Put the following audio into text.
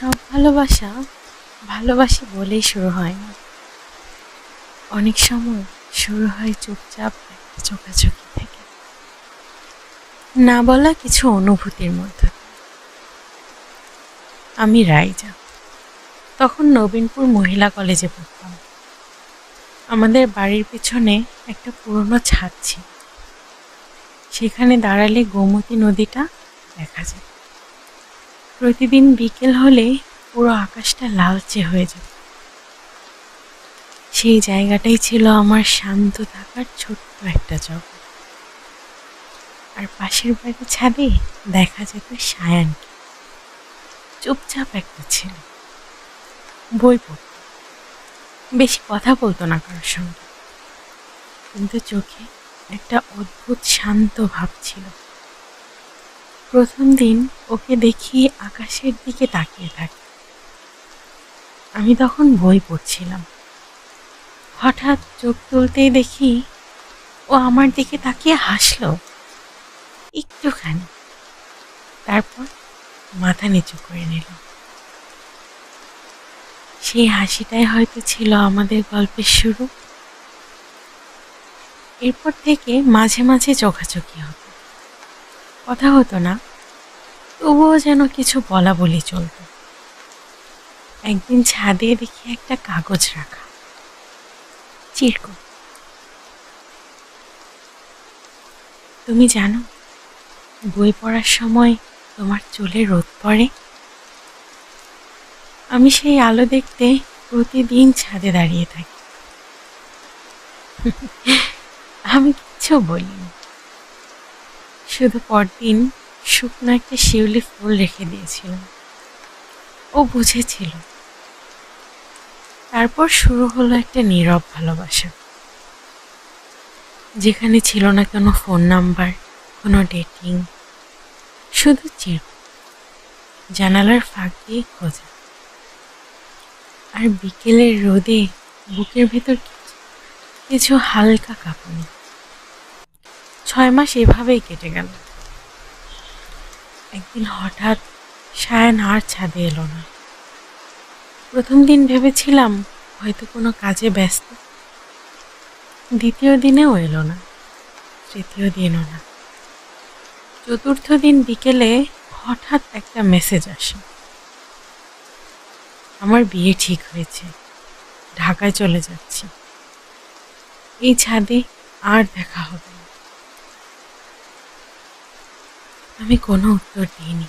সব ভালোবাসা ভালোবাসি বলেই শুরু হয়। না অনেক সময় শুরু হয় চুপচাপ একটা চোখাচোখি থেকে। না বলা কিছু অনুভূতির মধ্যে। আমি রাইজা। তখন নবীনপুর মহিলা কলেজে পড়তাম। আমাদের বাড়ির পিছনে একটা পুরনো ছাদ ছিল। সেখানে দাঁড়ালে গোমতী নদীটা দেখা যায়। প্রতিদিন বিকেল হলে পুরো আকাশটা লালচে হয়ে যেত। সেই জায়গাটাই ছিল আমার শান্ত থাকার ছোট্ট একটা জগৎ। আর পাশের বাড়ির ছাদে দেখা যেত সায়ানকে। চুপচাপ একটা ছেলে। বই পড়ত। বেশি কথা বলতো না কারোর সঙ্গে। কিন্তু চোখে একটা অদ্ভুত শান্ত ভাব ছিল। প্রথম দিন ওকে দেখি আকাশের দিকে তাকিয়ে থাকে। আমি তখন বই পড়ছিলাম। হঠাৎ চোখ তুলতেই দেখি ও আমার দিকে তাকিয়ে হাসলো। একটুখানি। তারপর মাথা নিচু করে নিল। সেই হাসিটাই হয়তো ছিল আমাদের গল্পের শুরু। এরপর থেকে মাঝে মাঝে চোখাচোখি হতো। কথা হতো না। তবুও যেন কিছু বলা বলি চলতো একদিন ছাদে দেখি একটা কাগজ রাখা। চিরকো তুমি জানো, বই পড়ার সময় তোমার চুলে রোদ পড়ে? আমি সেই আলো দেখতে প্রতিদিন ছাদে দাঁড়িয়ে থাকি। আমি কিচ্ছু বলিনি। শুধু পরদিন শুকনো একটা শিউলি ফুল রেখে দিয়েছিলাম। ও বুঝেছিল। তারপর শুরু হলো একটা নীরব ভালোবাসা। যেখানে ছিল না কোনো ফোন নাম্বার, কোনো ডেটিং শুধু চির জানালার ফাঁক দিয়ে খোঁজা। আর বিকেলের রোদে বুকের ভেতর কিছু- কিছু হালকা কাঁপুনি। ছয় মাস এভাবেই কেটে গেল। একদিন হঠাৎ সায়ান আর ছাদে এলো না। প্রথম দিন ভেবেছিলাম হয়তো কোনো কাজে ব্যস্ত। দ্বিতীয় দিনেও এলো না, তৃতীয় দিনও না। চতুর্থ দিন বিকেলে হঠাৎ একটা মেসেজ আসে। আমার বিয়ে ঠিক হয়েছে, ঢাকায় চলে যাচ্ছি। এই ছাদে আর দেখা হবে না আমি কোনো উত্তর দিইনি